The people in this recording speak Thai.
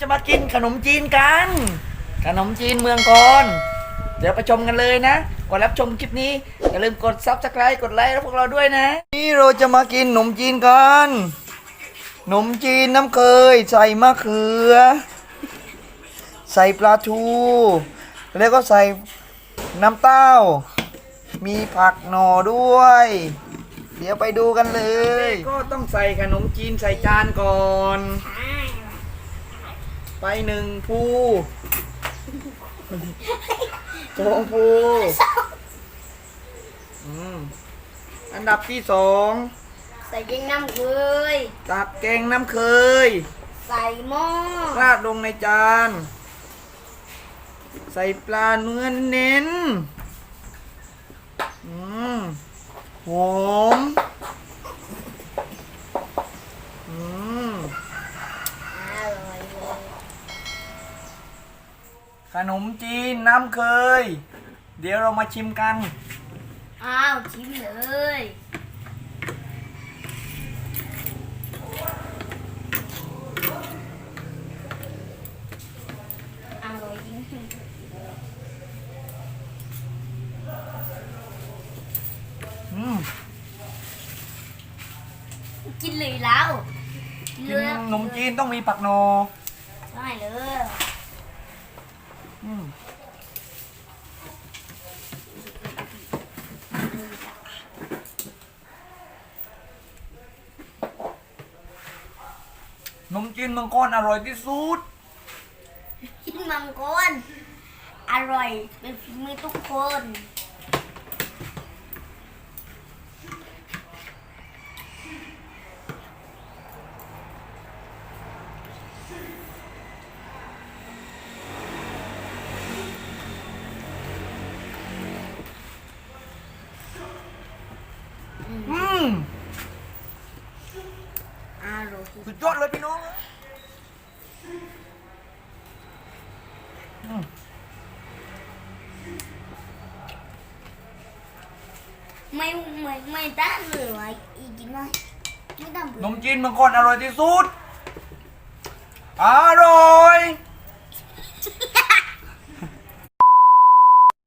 จะมากินขนมจีนกัน ขนมจีนเมืองกอน เดี๋ยวไปชมกันเลยนะ ก่อนรับชมคลิปนี้ อย่าลืมกดซับสไครต์กดไลค์แล้วพวกเราด้วยนะ นี่เราจะมากินขนมจีนกันขนมจีนน้ำเคย ใส่มะเขือ ใส่ปลาทู แล้วก็ใส่น้ำเต้า มีผักหน่อด้วย เดี๋ยวไปดูกันเลย ก็ต้องใส่ขนมจีนใส่จานก่อน ไปหนึ่งภูสองภูอืมอันดับที่สองใส่เกงน้ำเคยตักแกงน้ำเคย ใส่หม้อราดลงในจาน ใส่ปลาเนื้อเน้น อืมหอม อืม อร่อยเลย ขนมจีนน้ำเคย เดี๋ยวเรามาชิมกัน อ้าวชิมเลยอร่อยจริงอืมกินเลยแล้วกินขนมจีนต้องมีผักโนใช่เลยอืมข นมจีนมังกรอนอร่อยที่สุด กินมังกรอร่อยเป็นฝีมือทุกคน สุดยอดเลยพี่น้องอืมไม่ไม่ไม่ได้เลยว่ะอีกกินไหมไม่ได้ขนมจีนเมืองก้อนอร่อยที่สุด อร่อย